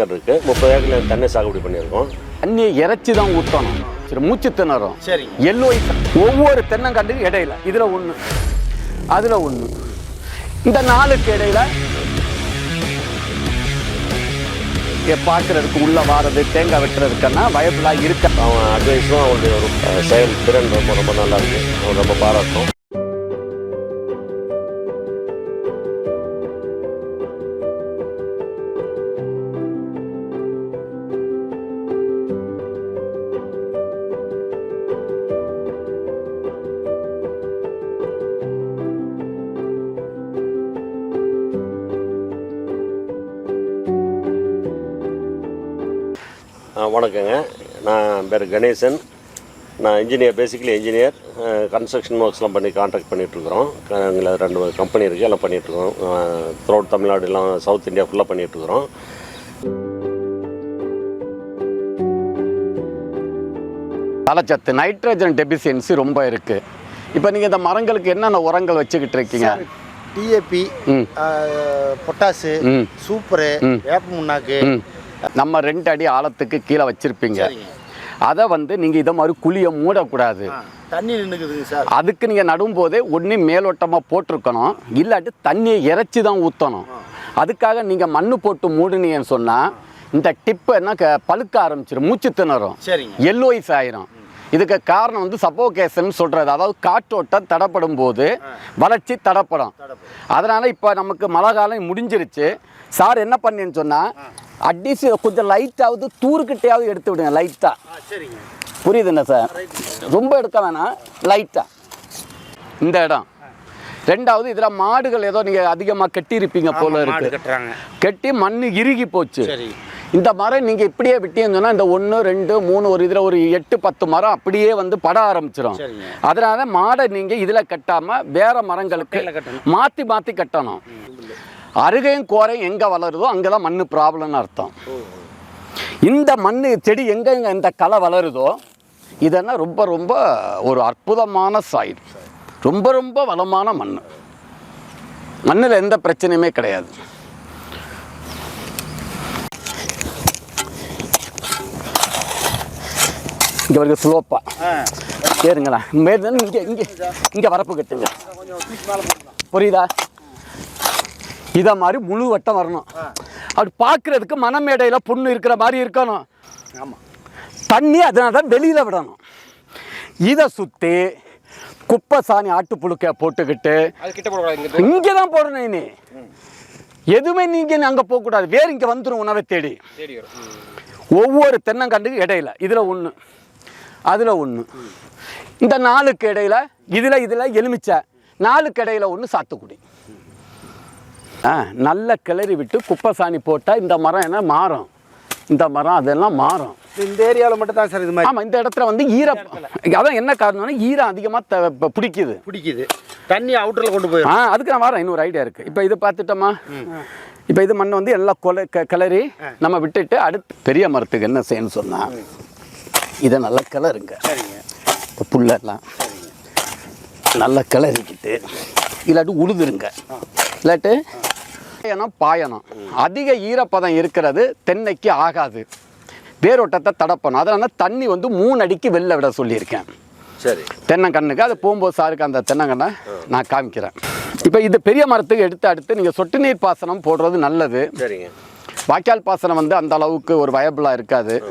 Acre இருக்கு. முப்பது ஏக்கர்ல தென்னை சாகுபடி பண்ணியிருக்கோம். தண்ணியை இறைச்சி தான் ஊற்றணும் சரி மூச்சு திணறும். சரிங்க. எல்லோ ஒவ்வொரு தென்னங்கண்டுக்கும் இடையில. இதுல ஒண்ணு. அதுல ஒண்ணு. இந்த நாலுக்கு இடையில பார்க்கறதுக்கு உள்ள வாரது தேங்காய் வெட்டுறதுக்குன்னா வயபிளா இருக்க? அவன் அட்வைஸும் அவனுடைய ஒரு செயல் திறன் ரொம்ப ரொம்ப நல்லா இருக்கு. அவன் ரொம்ப பாராட்டும். வணக்கங்க. நான் பேர் கணேசன். நான் இன்ஜினியர் பேசிக்கலி இன்ஜினியர் கன்ஸ்ட்ரக்ஷன் ஒர்க்ஸ்லாம் பண்ணி கான்ட்ராக்ட் பண்ணிகிட்ருக்குறோம் எங்களை ரெண்டு கம்பெனி இருக்குது எல்லாம் பண்ணிகிட்ருக்கோம் த்ரோட் தமிழ்நாடு எல்லாம் சவுத் இந்தியா ஃபுல்லாக பண்ணிகிட்ருக்குறோம் தலைச்சத்து நைட்ரஜன் டெபிசியன்சி ரொம்ப இருக்கு. இப்போ நீங்க இந்த மரங்களுக்கு என்னென்ன உரங்கள் வச்சுக்கிட்டு இருக்கீங்க? டிஏபி ம். பொட்டாசு. சூப்பரு வேப்ப முன்னாக்கு. நம்ம ரெண்டு அடி ஆழத்துக்கு கீழே வச்சிருப்பீங்க. அதை வந்து நீங்க இதை மாதிரி குழியை மூடக்கூடாது. தண்ணி நின்றுக்குதுங்க சார். அதுக்கு நீங்க நடும் போதே ஒன்று மேலோட்டமா போட்டிருக்கணும். இல்லாட்டி தண்ணியை இறைச்சி தான் ஊற்றணும் அதுக்காக நீங்க மண்ணு போட்டு மூடுனீங்கன்னு சொன்னா இந்த டிப்பு என்ன க- பழுக்க ஆரம்பிச்சிடும் மூச்சு திணறும். எல்லோயிஸ் ஆயிரும். இதுக்கு காரணம் வந்து சப்போகேஷன் சொல்றது. அதாவது காற்றோட்டம் தடப்படும் போது வளர்ச்சி தடப்படும். அதனால இப்போ நமக்கு மழை காலம் முடிஞ்சிருச்சு. சார் என்ன பண்ணேன்னு சொன்னா அட்லீஸ்ட் கொஞ்சம் லைட்டாவது தூருக்கிட்டையாவது எடுத்து விடுங்க லைட்டா ஆ சரிங்க. புரியுதுண்ணா சார்? ரொம்ப எடுக்க வேணாம் லைட்டா இந்த இடம். ரெண்டாவது இதில் மாடுகள் ஏதோ நீங்கள் அதிகமாக கட்டியிருப்பீங்க போல இருக்கு. கட்டி மண் இறுகி போச்சு. இந்த மரம் நீங்கள் இப்படியே விட்டீங்கன்னு சொன்னால் இந்த ஒன்று ரெண்டு மூணு ஒரு இதில் ஒரு எட்டு பத்து மரம் அப்படியே வந்து பட ஆரம்பிச்சிடும். அதனால மாடை நீங்கள் இதில் கட்டாமல் வேற மரங்களுக்கு. மாற்றி மாற்றி கட்டணும். அருகையும் கோரையும் எங்கே வளருதோ அங்கே தான் மண் ப்ராப்ளம்னு அர்த்தம். இந்த மண் செடி எங்கே இந்த களை வளருதோ இதெல்லாம் ரொம்ப ரொம்ப ஒரு அற்புதமான சாயில். ரொம்ப ரொம்ப வளமான மண் மண்ணில் எந்த பிரச்சனையுமே கிடையாது. இங்கே வருங்க ஸ்லோப்பா ஏறுங்களா மேலே இங்கே இங்கே இங்கே வரப்பு கட்டுங்க. புரியுதா? இதை மாதிரி முழு வட்டம் வரணும். அப்படி பார்க்குறதுக்கு மனமேடையில் புண்ணு இருக்கிற மாதிரி இருக்கணும். ஆமாம் தண்ணி அதனால தான் வெளியில் விடணும். இதை சுற்றி குப்பை சாணி ஆட்டுப்புழுக்க போட்டுக்கிட்டு இங்கே தான் போடணும் இனி. எதுவுமே நீங்கள் அங்கே போகக்கூடாது. வேறு இங்கே வந்துடும் உணவை தேடி. ஒவ்வொரு தென்னங்கண்டுக்கு இடையில. இதில் ஒன்று அதில் ஒன்று இந்த நாலுக்கு இடையில இதில் இதில் எலுமிச்சை. நாலுக்கு இடையில ஒன்று சாத்துக்குடி. ஆ நல்ல கிளறி விட்டு குப்பை சாணி போட்டால் இந்த மரம் என்ன? மாறும். இந்த மரம் அதெல்லாம் மாறும். இந்த ஏரியாவில் மட்டும் தான் சார் இது மாதிரி. ஆமாம் இந்த இடத்துல வந்து ஈரம் அதான் என்ன காரணம்னா ஈரம் அதிகமாக பிடிக்குது. பிடிக்குது. தண்ணி அவுட்டரில் கொண்டு போயிடும் ஆ அதுக்கு நான் வரேன். இன்னொரு ஐடியா இருக்குது இப்போ இது பார்த்துட்டோமா? இப்போ இது மண் வந்து எல்லாம் கொலை க கிளறி நம்ம விட்டுட்டு அடுத்து பெரிய மரத்துக்கு என்ன செய்யணும்னு சொன்னால் இதை நல்லா கிளறுங்க. சரிங்க. இந்த புல்லெல்லாம் நல்லா கிளறிக்கிட்டு இல்லாட்டி உழுதுருங்க. இல்லாட்டு பாயணும் பாயணும். அதிக ஈரப்பதம் இருக்கிறது தென்னைக்கு ஆகாது. வேரோட்டத்தை தடப்பணும். அதனால தண்ணி வந்து மூணு அடிக்கு வெளில விட சொல்லியிருக்கேன். சரி. தென்னங்கண்ணுக்கு. அது போகும்போது சாருக்கு அந்த தென்னங்கண்ணை நான் காமிக்கிறேன். இப்போ இது பெரிய மரத்துக்கு எடுத்து அடுத்து நீங்கள் சொட்டு நீர் பாசனம் போடுறது நல்லது. சரிங்க. வாய்க்கால் பாசனம் வந்து அந்த அளவுக்கு ஒரு வயபிளாக இருக்காது.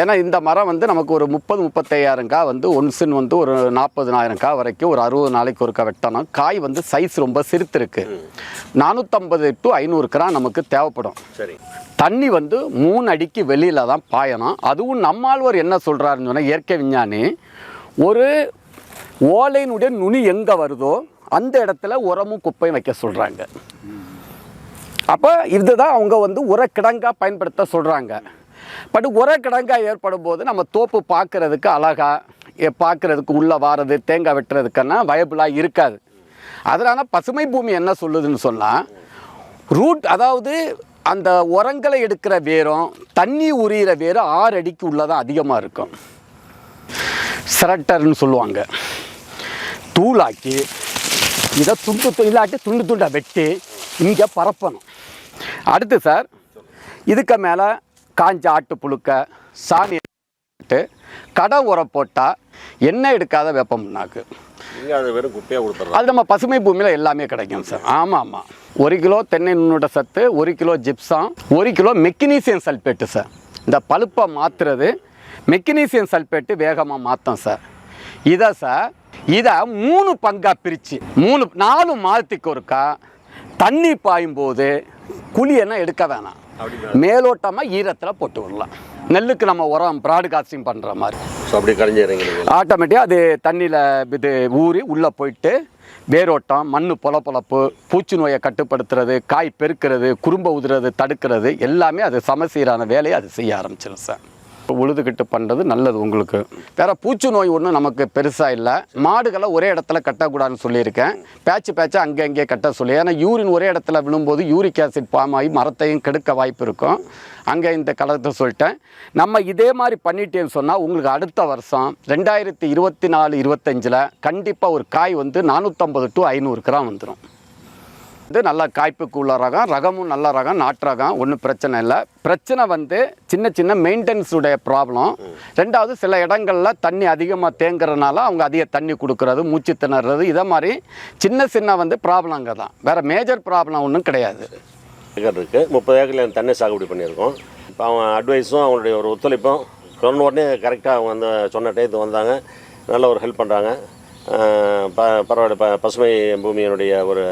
ஏன்னா இந்த மரம் வந்து நமக்கு ஒரு முப்பது முப்பத்தையாயிரம் காய் வந்து ஒன்ஸுன்னு வந்து ஒரு நாற்பதுனாயிரம் காய் வரைக்கும் ஒரு அறுபது நாளைக்கு ஒருக்கா வெட்டணும் காய் வந்து சைஸ் ரொம்ப சிறுத்திருக்கு. நானூற்றம்பது டு ஐநூறு கிராம் நமக்கு தேவைப்படும். சரி. தண்ணி வந்து மூணு அடிக்கு வெளியில் தான் பாயணும். அதுவும் நம்மாழ்வார் என்ன சொல்கிறாருன்னு சொன்னால் இயற்கை விஞ்ஞானி ஒரு ஓலையினுடைய நுனி எங்கே வருதோ அந்த இடத்துல உரமும் குப்பையும் வைக்க சொல்கிறாங்க அப்போ இதுதான் அவங்க வந்து உரக்கிடங்கா பயன்படுத்த சொல்கிறாங்க பட் உரக்கிடங்கா ஏற்படும் போது நம்ம தோப்பு பார்க்குறதுக்கு அழகா பார்க்குறதுக்கு உள்ளே வாரது தேங்காய் வெட்டுறதுக்கெல்லாம் வயபிளாக இருக்காது. அதனால் பசுமை பூமி என்ன சொல்லுதுன்னு சொன்னால் ரூட் அதாவது அந்த உரங்களை எடுக்கிற வேரும் தண்ணி உரியிற வேரும் ஆறு அடிக்கு உள்ளதான் அதிகமாக இருக்கும். சிரட்டர்னு சொல்லுவாங்க. தூளாக்கி இதை துண்டு து- துண்டு துண்டை வெட்டி இங்கே பரப்பணும். அடுத்து சார் இதுக்கு மேலே காஞ்ச ஆட்டு புழுக்க சாணி கடை உரம் போட்டால் எண்ணெய் எடுக்காத வேப்ப புண்ணாக்கு இங்கே அது நம்ம பசுமை பூமியில் எல்லாமே கிடைக்கும் சார். ஆமாம். ஆமாம் ஒரு கிலோ தென்னை நுண்ணூட்ட சத்து ஒரு கிலோ ஜிப்சாம் ஒரு கிலோ மெக்னீசியம் சல்பேட்டு சார். இந்த பழுப்பை மாற்றுறது மெக்னீசியம் சல்பேட்டு வேகமாக மாற்றும் சார். இதை சார் இதை மூணு பங்காக பிரித்து மூணு நாலு மாதத்துக்கு ஒருக்கா தண்ணி பாயும் போது குழியெல்லாம் எடுக்க வேணாம். மேலோட்டமாக ஈரத்தில் போட்டு விடலாம். நெல்லுக்கு நம்ம உரம் ப்ராட்காஸ்டிங் பண்ணுற மாதிரி. ஸோ அப்படி கரைஞ்சிடுறீங்க நீங்கள் ஆட்டோமேட்டிக்காக அது தண்ணியில் இது ஊறி உள்ளே போயிட்டு வேரோட்டம் மண் பொல பொலப்பு பூச்சி நோயை கட்டுப்படுத்துறது காய் பெருக்கிறது குறும்ப உதுறது தடுக்கிறது எல்லாமே அது சமசீரான வேலையை அது செய்ய ஆரம்பிச்சிடும் சார். உழுதுகிட்டு பண்ணுறது நல்லது உங்களுக்கு. வேற பூச்சி நோய் ஒன்றும் நமக்கு பெருசாக இல்லை. மாடுகளை ஒரே இடத்துல கட்டக்கூடாதுன்னு சொல்லியிருக்கேன். பேச்சு பேச்சு அங்கே அங்கே கட்ட சொல்லி. ஏன்னா யூரின் ஒரே இடத்துல விழும்போது யூரிக் ஆசிட் ஃபார்ம் ஆகி மரத்தையும் கெடுக்க வாய்ப்பு இருக்கும். அங்கே இந்த கலத்தை சொல்லிட்டேன். நம்ம இதே மாதிரி பண்ணிட்டேன்னு சொன்னால் உங்களுக்கு அடுத்த வருஷம் ரெண்டாயிரத்தி இருபத்தி நாலு இருபத்தஞ்சில் கண்டிப்பாக ஒரு காய் வந்து நானூற்றம்பது டு ஐநூறு கிராம் வந்துடும் இது நல்லா காய்ப்புக்கு உள்ள ரகம் ரகமும் நல்ல ரகம் நாட்டு ரகம் ஒன்றும் பிரச்சனை இல்லை. பிரச்சனை வந்து சின்ன சின்ன மெயின்டெனன்ஸுடைய ப்ராப்ளம் ரெண்டாவது சில இடங்களில் தண்ணி அதிகமாக தேங்குறதுனால அவங்க அதிக தண்ணி கொடுக்கறது மூச்சு திணறது இதை மாதிரி சின்ன சின்ன வந்து ப்ராப்ளங்க தான். வேறு மேஜர் ப்ராப்ளம் ஒன்றும் கிடையாது. ஏக்கர் இருக்குது முப்பது ஏக்கரில் தண்ணி சாகுபடி பண்ணியிருக்கோம். இப்போ அவன் அட்வைஸும் அவங்களுடைய ஒரு ஒத்துழைப்பும் சொன்ன உடனே கரெக்டாக அவங்க வந்து சொன்ன டயத்துக்கு வந்தாங்க. நல்ல ஒரு ஹெல்ப் பண்ணுறாங்க ப பரவாயில்ல ப பசுமை பூமியினுடைய ஒரு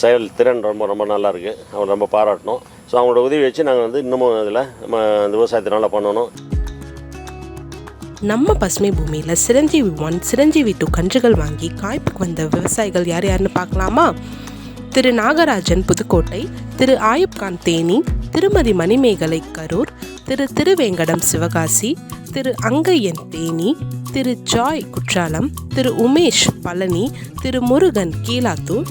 செயல் திறன் ரொம்ப ரொம்ப நல்லா இருக்குது அவங்க ரொம்ப பாராட்டணும். ஸோ அவங்களோட உதவி வச்சு நாங்கள் வந்து இன்னமும் இதில் நம்ம இந்த விவசாயத்தை நல்லா பண்ணணும். நம்ம பசுமை பூமியில் சிரஞ்சீவி ஒன் சிரஞ்சீவி டூ கன்றுகள் வாங்கி காய்ப்புக்கு வந்த விவசாயிகள் யார் யாருன்னு பார்க்கலாமா? திரு நாகராஜன் புதுக்கோட்டை திரு ஆயுப்கான் தேனி திருமதி மணிமேகலை கரூர் திரு திருவேங்கடம் சிவகாசி திரு அங்கையன் தேனி திரு ஜாய் குற்றாலம் திரு உமேஷ் பழனி திரு முருகன் கீழாத்தூர்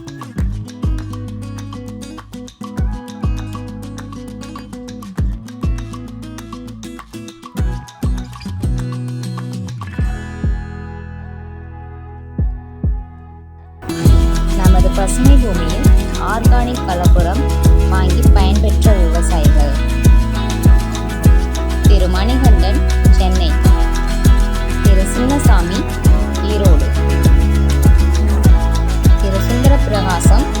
பசுமை பூமியில் ஆர்கானிக் கலப்புரம் வாங்கி பயன்பெற்ற விவசாயிகள். திரு. மணிகண்டன் சென்னை. திரு. சின்னசாமி ஈரோடு. திரு. சுந்தர பிரகாசம்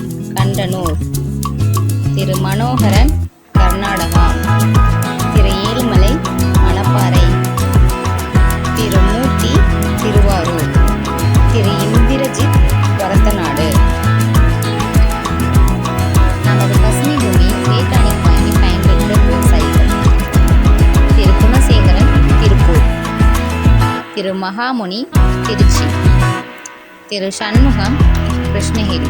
கண்டனூர். திரு மனோகரன் கர்நாடகா. திரு ஏழுமலை மணப்பாறை. திரு மூர்த்தி திருவாரூர். திரு இந்திரஜித் வரத்தநாடு நமது பசுமை பூமி வேட்டாணிக் வாங்கி பயன்பெற்ற விவசாயிகள் திரு குணசேகரன் திருப்பூர். திரு மகாமுனி திருச்சி. திரு சண்முகம் கிருஷ்ணகிரி.